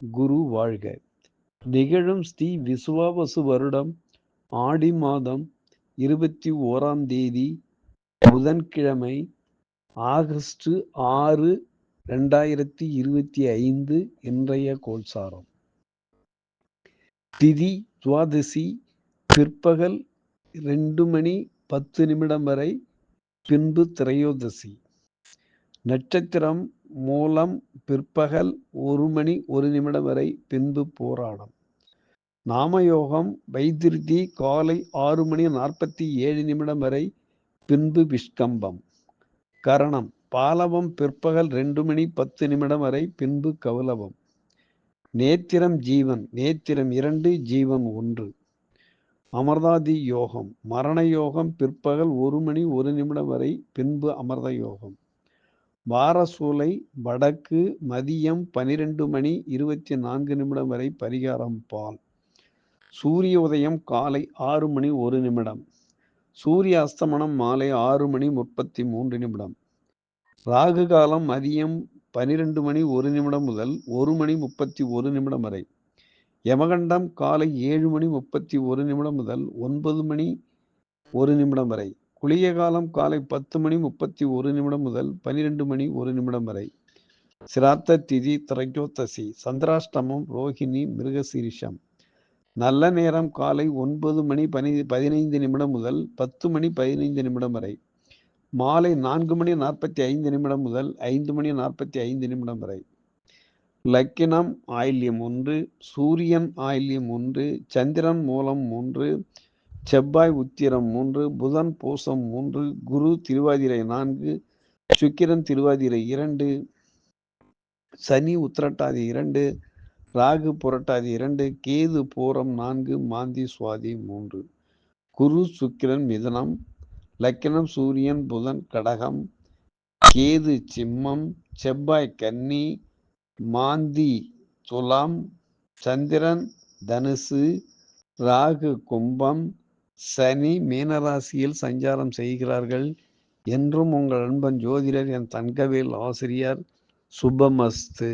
குரு வாழ்க. நிகழும் ஸ்ரீ விசுவாவசு வருடம் ஆடி மாதம் இருபத்தி ஓராம் தேதி புதன்கிழமை ஆகஸ்ட் ஆறு ரெண்டாயிரத்தி இருபத்தி ஐந்து இன்றைய கோல்சாரம் திதி துவாதசி பிற்பகல் ரெண்டு மணி பத்து நிமிடம் வரை பின்பு திரையோதசி. நட்சத்திரம் மூலம் பிற்பகல் ஒரு மணி ஒரு நிமிடம் வரை பின்பு போராடம். நாமயோகம் வைத்திருதி காலை ஆறு மணி நாற்பத்தி ஏழு நிமிடம் வரை பின்பு விஷ்கம்பம். கரணம் பாலவம் பிற்பகல் ரெண்டு மணி பத்து நிமிடம் வரை பின்பு கௌலவம். நேத்திரம் ஜீவன் நேத்திரம் இரண்டு ஜீவன் ஒன்று. அமர்தாதி யோகம் மரண யோகம் பிற்பகல் ஒரு மணி ஒரு நிமிடம் வரை பின்பு அமர்த யோகம் வாரசூலை வடக்கு மதியம் பனிரெண்டு மணி இருபத்தி நான்கு நிமிடம் வரை பரிகாரம் பால். சூரிய உதயம் காலை ஆறு மணி ஒரு நிமிடம். சூரிய அஸ்தமனம் மாலை ஆறு மணி முப்பத்தி மூன்று நிமிடம். ராகு காலம் மதியம் பனிரெண்டு மணி ஒரு நிமிடம் முதல் ஒரு மணி முப்பத்தி ஒரு நிமிடம் வரை. யமகண்டம் காலை ஏழு மணி முப்பத்தி ஒரு நிமிடம் முதல் ஒன்பது மணி ஒரு நிமிடம் வரை. குளிய காலம் காலை பத்து மணி முப்பத்தி ஒரு நிமிடம் முதல் பனிரெண்டு மணி ஒரு நிமிடம் வரை. சிராத்த திதி திரையோத்தசி சந்திராஷ்டமம் ரோஹிணி மிருகசீரிஷம். நல்ல நேரம் காலை ஒன்பது மணி பனி பதினைந்து நிமிடம் முதல் பத்து மணி பதினைந்து நிமிடம் வரை. மாலை நான்கு மணி நாற்பத்தி ஐந்து நிமிடம் முதல் ஐந்து மணி நாற்பத்தி ஐந்து நிமிடம் வரை. லக்கினம் ஆயில்யம் ஒன்று சூரியன் ஆயில்யம் ஒன்று சந்திரன் மூலம் ஒன்று செவ்வாய் உத்திரம் மூன்று புதன் பூசம் மூன்று குரு திருவாதிரை நான்கு சுக்கிரன் திருவாதிரை இரண்டு சனி உத்திரட்டாதி இரண்டு ராகு புரட்டாதி இரண்டு கேது பூரம் நான்கு மாந்தி சுவாதி மூன்று. குரு சுக்கிரன் மிதனம் லக்கினம் சூரியன் புதன் கடகம் கேது சிம்மம் செவ்வாய் கன்னி மாந்தி துலாம் சந்திரன் தனுசு ராகு கும்பம் சனி மீனராசியில் சஞ்சாரம் செய்கிறார்கள் என்றும் உங்கள் அன்பன் ஜோதிடர் என் தங்கவேல் ஆசிரியர் சுபமஸ்து.